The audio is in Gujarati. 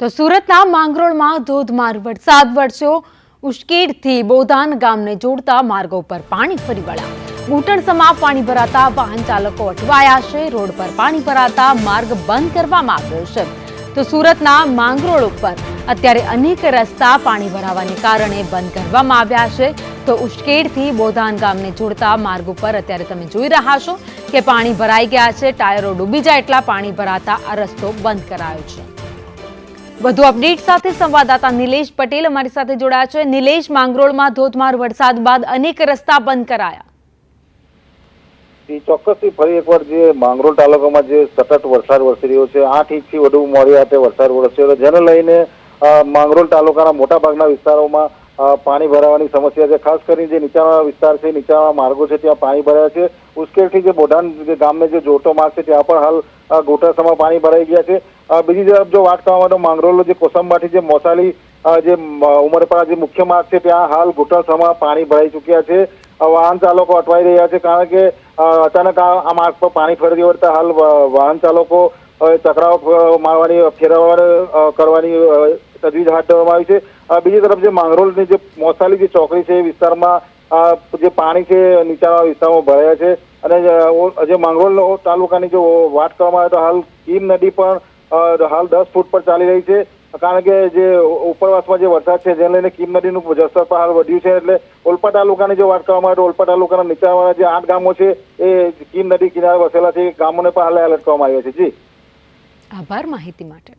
તો સુરતના માંગરોળમાં ધોધમાર વરસાદ વરસ્યો. ઉશ્કેડથી બોધાન ગામને જોડતા માર્ગો પર પાણી ફરી વળ્યા. ઘૂંટણસમાં પાણી ભરાતા વાહન ચાલકો અટવાયા છે. રોડ પર પાણી ભરાતા માર્ગ બંધ કરવામાં આવ્યો છે. તો સુરતના માંગરોળ ઉપર અત્યારે અનેક રસ્તા પાણી ભરાવાને કારણે બંધ કરવામાં આવ્યા છે. તો ઉશ્કેડથી બોધાન ગામને જોડતા માર્ગ ઉપર અત્યારે તમે જોઈ રહ્યા છો કે પાણી ભરાઈ ગયા છે. ટાયરો ડૂબી જાય એટલા પાણી ભરાતા આ રસ્તો બંધ કરાયો છે. વધુ અપડેટ સાથે સંવાદદાતા નિલેશ પટેલ અમારી સાથે જોડાયા છે. નિલેશ, માંગરોળમાં ધોધમાર વરસાદ બાદ અનેક રસ્તા બંધ કરાયા. ચોક્કસથી ફરી એકવાર જે માંગરોળ તાલુકામાં જે સતત વરસાદ વરસી રહ્યો છે, આઠ ઇંચથી વધુ મોડી રાતે વરસાદ વરસ્યો જેને લઈને માંગરોળ તાલુકાના મોટાભાગના વિસ્તારોમાં પાણી ભરાવાની સમસ્યા છે. ખાસ કરીને જે નીચાણવાળા વિસ્તાર છે, નીચાણવાળા માર્ગો છે, ત્યાં પાણી ભરાયા છે. ઉશ્કેરથી જે બોઢાન ગામને જે જોટો માર્ગ છે, ત્યાં પણ હાલ ગોટાસમાં પાણી ભરાઈ ગયા છે. બીજી તરફ જો વાત કરવામાં તો માંગરોળનો જે કોસંબાથી જે મોસાલી જે ઉમરપાડા જે મુખ્ય માર્ગ છે, ત્યાં હાલ ઘોટાસામાં પાણી ભરાઈ ચૂક્યા છે. વાહન ચાલકો અટવાઈ રહ્યા છે કારણ કે અચાનક આ માર્ગ પર પાણી ફરી વળતા હાલ વાહન ચાલકો ચકરાવ મારવાની ફેરવવાની કરવાની તજવીજ હાથ ધરવામાં આવી છે. બીજી તરફ જે માંગરોળની જે મોસાલી જે ચોકડી છે એ વિસ્તારમાં જે પાણી છે નીચાણવાળા વિસ્તારમાં ભરાયા છે. અને જે, માંગરોળ તાલુકાની જો વાત કરવામાં આવે તો હાલ કીમ નદી પણ હાલ દસ ફૂટ પર ચાલી રહી છે. કારણ કે જે ઉપરવાસમાં જે વરસાદ છે જેને લઈને કીમ નદીનું જળસ્તર પણ હાલ વધ્યું છે. એટલે ઓલપા તાલુકાની જો વાત કરવામાં આવે તો ઓલપા તાલુકાના નીચાણવાળા જે આઠ ગામો છે એ કીમ નદી કિનારે વસેલા છે. એ ગામોને પણ હાલ એલર્ટ કરવામાં આવ્યા છે. જી. આભાર માહિતી માટે.